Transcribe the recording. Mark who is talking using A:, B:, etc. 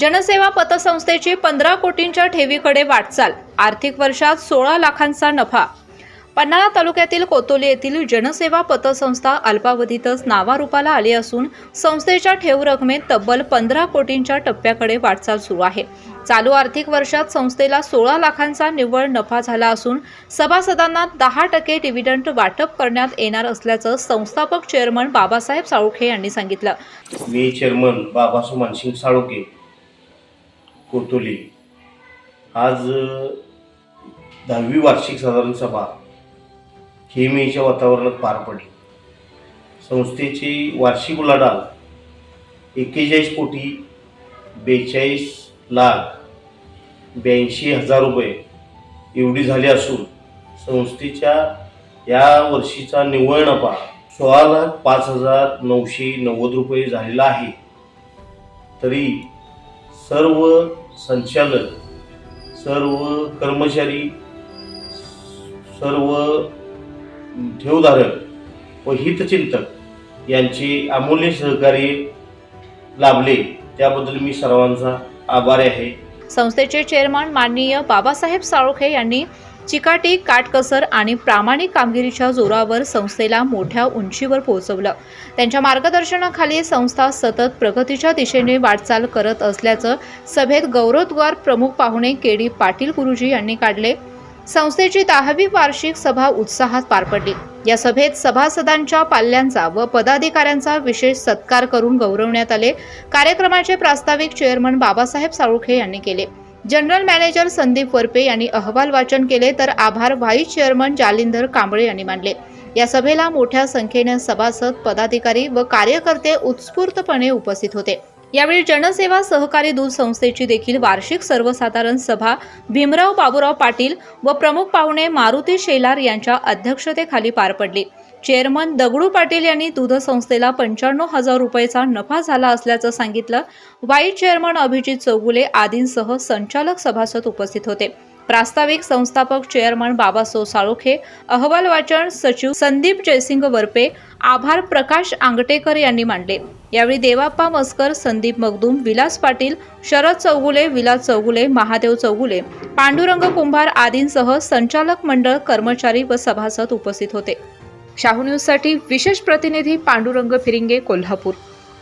A: जनसेवा पतसंस्थेची पंधरा कोटींच्या ठेवीकडे वाटचाल. आर्थिक वर्षात सोळा लाखांचा नफा. पन्हाळा तालुक्यातील कोतोली येथील जनसेवा पतसंस्था अल्पावधीतच नावारूपाला आली असून संस्थेच्या ठेव रकमेत तब्बल पंधरा कोटींच्या टप्प्याकडे वाटचाल सुरू आहे. चालू आर्थिक वर्षात संस्थेला सोळा लाखांचा निव्वळ नफा झाला असून सभासदांना दहा टक्के डिव्हिडंड वाटप करण्यात येणार असल्याचं संस्थापक चेअरमन बाबासाहेब साळुखे यांनी सांगितलं.
B: मी चेअरमन बाबासो मानसिंग साळुखे. कोतोली. आज दहावी वार्षिक साधारण सभा खेमेच्या वातावरणात पार पडली. संस्थेची वार्षिक उलाढाल एक्केचाळीस कोटी बेचाळीस लाख ब्याऐंशी हजार रुपये एवढी झाली असून संस्थेच्या या वर्षीचा निव्वळ नफा सोळा लाख पाच हजार नऊशे नव्वद रुपये झालेला आहे. तरी सर्व संचालक सर्व कर्मचारी सर्व ठेवधारक व हितचिंतक यांचे अमूल्य सहकार्य लाभले. त्याबद्दल मी सर्वांचा आभारी आहे.
A: संस्थेचे चेअरमन माननीय बाबासाहेब साळोखे यांनी चिकाटी काटकसर आणि प्रामाणिक कामगिरीच्या जोरावर संस्थेला मोठ्या उंचीवर पोहोचवलं. त्यांच्या मार्गदर्शनाखाली संस्था सतत प्रगतीच्या दिशेने वाटचाल करत असल्याचं सभेत गौरवद्वार प्रमुख पाहुणे के डी पाटील गुरुजी यांनी काढले. संस्थेची दहावी वार्षिक सभा उत्साहात पार पडली. या सभेत सभासदांच्या पाल्यांचा व पदाधिकाऱ्यांचा विशेष सत्कार करून गौरवण्यात आले. कार्यक्रमाचे प्रास्ताविक चेअरमन बाबासाहेब साळुखे यांनी केले. जनरल मॅनेजर संदीप वरपे यांनी अहवाल वाचन केले तर आभार व्हाईस चेअरमन जालिंदर कांबळे यांनी मानले. या सभेला मोठ्या संख्येने सभासद पदाधिकारी व कार्यकर्ते उत्स्फूर्तपणे उपस्थित होते. यावेळी जनसेवा सहकारी दूध संस्थेची देखील वार्षिक सर्वसाधारण सभा भीमराव बाबूराव पाटील व प्रमुख पाहुणे मारुती शेलार यांच्या अध्यक्षतेखाली पार पडली. चेअरमन दगडू पाटील यांनी दूध संस्थेला पंच्याण्णव हजार रुपयेचा नफा झाला असल्याचं सांगितलं. व्हाईस चेअरमन अभिजित चौगुले आदींसह संचालक सभासद उपस्थित होते. प्रास्ताविक संस्थापक चेअरमन बाबासो साळोखे अहवाल वाचन सचिव संदीप जयसिंग वरपे आभार प्रकाश आंगटेकर यांनी मांडले. यावेळी देवाप्पा मस्कर संदीप मगदूम विलास पाटील शरद चौगुले विलास चौगुले महादेव चौगुले पांडुरंग कुंभार आदींसह संचालक मंडळ कर्मचारी व सभासद उपस्थित होते. शाहू न्यूजसाठी विशेष प्रतिनिधी पांडुरंग फिरिंगे कोल्हापूर.